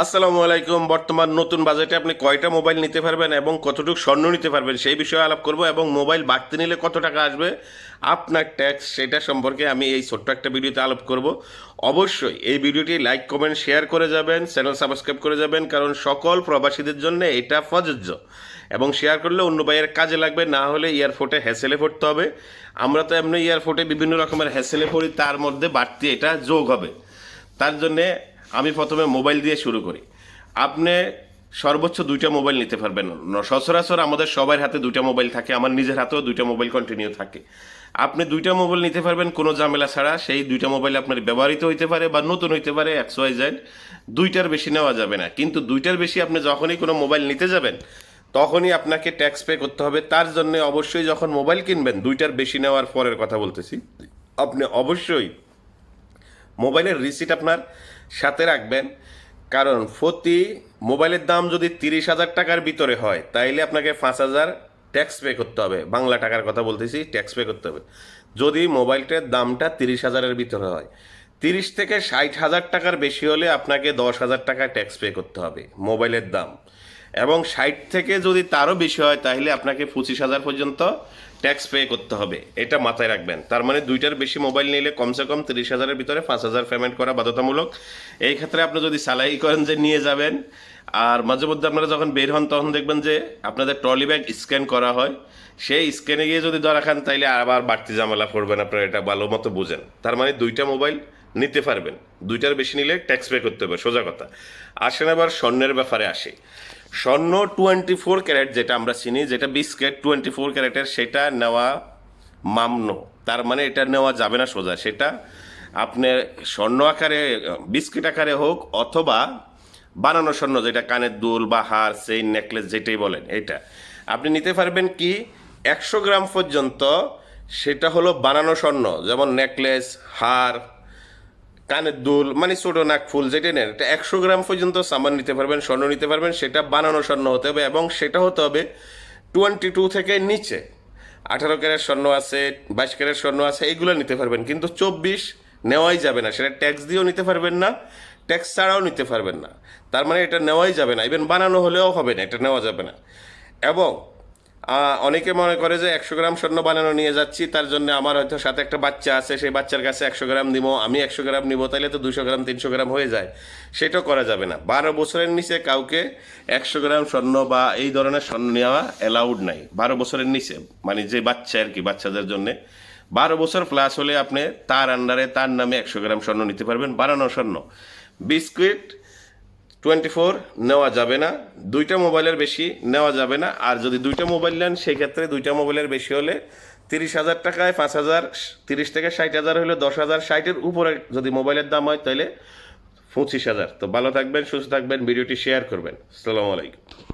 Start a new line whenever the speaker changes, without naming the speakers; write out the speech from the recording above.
আসসালামু আলাইকুম। বর্তমান নতুন বাজেটে আপনি কয়টা মোবাইল নিতে পারবেন এবং কতটুকু স্বর্ণ নিতে পারবেন সেই বিষয়ে আলাপ করব এবং মোবাইল বাড়তে নিলে কত টাকা আসবে আপনার ট্যাক্স সেটা সম্পর্কে আমি এই ছোট্ট একটা ভিডিওতে আলাপ করব। অবশ্যই এই ভিডিওটি লাইক, কমেন্ট, শেয়ার করে যাবেন, চ্যানেল সাবস্ক্রাইব করে যাবেন, কারণ সকল প্রবাসীদের জন্য এটা প্রযোজ্য। এবং শেয়ার করলে অন্য ভাইয়ের কাজে লাগবে, না হলে এয়ারফোর্টে হ্যাসেলে পড়তে হবে। আমরা তো এমনি এয়ারফোর্টে বিভিন্ন রকমের হ্যাসেলে পড়ি, তার মধ্যে বাড়তি এটা যোগ হবে। তার জন্যে আমি প্রথমে মোবাইল দিয়ে শুরু করি। আপনি সর্বোচ্চ দুইটা মোবাইল নিতে পারবেন। সচরাচর আমাদের সবার হাতে দুইটা মোবাইল থাকে, আমার নিজের হাতেও দুইটা মোবাইল কন্টিনিউ থাকে। আপনি দুইটা মোবাইল নিতে পারবেন, কোনো ঝামেলা ছাড়া। সেই দুইটা মোবাইল আপনার ব্যবহৃত হইতে পারে বা নতুন হইতে পারে এক্স ওয়াই দুইটার বেশি নেওয়া যাবে না। কিন্তু দুইটার বেশি আপনি যখনই কোনো মোবাইল নিতে যাবেন, তখনই আপনাকে ট্যাক্স পে করতে হবে। তার জন্য অবশ্যই যখন মোবাইল কিনবেন, দুইটার বেশি নেওয়ার পরের কথা বলতেছি, আপনি অবশ্যই মোবাইলের রিসিট আপনার সাথে রাখবেন। কারণ প্রতি মোবাইলের দাম যদি তিরিশ হাজার টাকার ভিতরে হয়, তাইলে আপনাকে পাঁচ হাজার ট্যাক্স পে করতে হবে। বাংলা টাকার কথা বলতেছি ট্যাক্স পে করতে হবে। যদি মোবাইলটার দামটা তিরিশ হাজারের ভিতরে হয়, তিরিশ থেকে ষাট হাজার টাকার বেশি হলে আপনাকে দশ হাজার টাকা ট্যাক্স পে করতে হবে, মোবাইলের দাম। এবং ষাট থেকে যদি তারও বেশি হয়, তাহলে আপনাকে পঁচিশ হাজার পর্যন্ত ট্যাক্স পে করতে হবে। এটা মাথায় রাখবেন। তার মানে দুইটার বেশি মোবাইল নিলে কমসে কম তিরিশ হাজারের ভিতরে পাঁচ হাজার পেমেন্ট করা বাধ্যতামূলক। এই ক্ষেত্রে আপনি যদি সালাই করেন যে নিয়ে যাবেন, আর মাঝে মধ্যে আপনারা যখন বের হন, তখন দেখবেন যে আপনাদের ট্রলি ব্যাগ স্ক্যান করা হয়। সেই স্ক্যানে গিয়ে যদি ধরা খান, তাইলে আবার বাড়তি ঝামেলা পড়বেন আপনারা এটা ভালো মতো বুঝেন। তার মানে দুইটা মোবাইল নিতে পারবেন। দুইটার বেশি নিলে ট্যাক্স পে করতে হবে, সোজা কথা। আসেন আবার স্বর্ণের ব্যাপারে আসি। স্বর্ণ টোয়েন্টি ফোর ক্যারেট যেটা আমরা চিনি, যেটা বিস্কেট টোয়েন্টি ফোর ক্যারেটের, সেটা নেওয়া মামন। তার মানে এটা নেওয়া যাবে না সোজা। সেটা আপনার স্বর্ণ আকারে, বিস্কিট আকারে হোক অথবা বানানো স্বর্ণ, যেটা কানের দুল বা হার, চেইন, নেকলেস, যেটাই বলেন, এটা। আপনি নিতে পারবেন কি, একশো গ্রাম পর্যন্ত সেটা হলো বানানো স্বর্ণ, যেমন নেকলেস, হার কানের দুল মানে ছোট নাক ফুল যেটা নেন এটা একশো গ্রাম পর্যন্ত সামান নিতে পারবেন, স্বর্ণ নিতে পারবেন, সেটা বানানো স্বর্ণ হতে হবে এবং সেটা হতে হবে টোয়েন্টি টু থেকে নিচে। আঠারো ক্যারেট স্বর্ণ আছে, বাইশ ক্যারেট স্বর্ণ আছে এইগুলো নিতে পারবেন, কিন্তু চব্বিশ নেওয়াই যাবে না, সেটা ট্যাক্স দিয়েও নিতে পারবেন না ট্যাক্স ছাড়াও নিতে পারবেন না। তার মানে এটা নেওয়াই যাবে না ইভেন বানানো হলেও হবে না, এটা নেওয়া যাবে না। এবং অনেকে মনে করে যে একশো গ্রাম স্বর্ণ বানানো নিয়ে যাচ্ছি, তার জন্য আমার হয়তো সাথে একটা বাচ্চা আছে, সেই বাচ্চার কাছে একশো গ্রাম দিব আমি একশো গ্রাম নিব তাহলে তো দুশো গ্রাম, তিনশো গ্রাম হয়ে যায়। সেটাও করা যাবে না। বারো বছরের নিচে কাউকে একশো গ্রাম স্বর্ণ বা এই ধরনের স্বর্ণ নেওয়া অ্যালাউড নাই। বারো বছরের নিচে মানে যে বাচ্চা আর কি, বাচ্চাদের জন্য। বারো বছর প্লাস হলে আপনি তার আন্ডারে তার নামে একশো গ্রাম স্বর্ণ নিতে পারবেন, বানানো স্বর্ণ। বিস্কুট টোয়েন্টি ফোর নেওয়া যাবে না, দুইটা মোবাইলের বেশি নেওয়া যাবে না, আর যদি দুইটা মোবাইল নেন সেই ক্ষেত্রে দুইটা মোবাইলের বেশি হলে তিরিশ হাজার টাকায় পাঁচ হাজার, তিরিশ থেকে ষাট হাজার হলে দশ হাজার, ষাটের উপরে যদি মোবাইলের দাম হয়, তাহলে পঁচিশ হাজার। তো ভালো থাকবেন, সুস্থ থাকবেন, ভিডিওটি শেয়ার করবেন। আসসালামু আলাইকুম।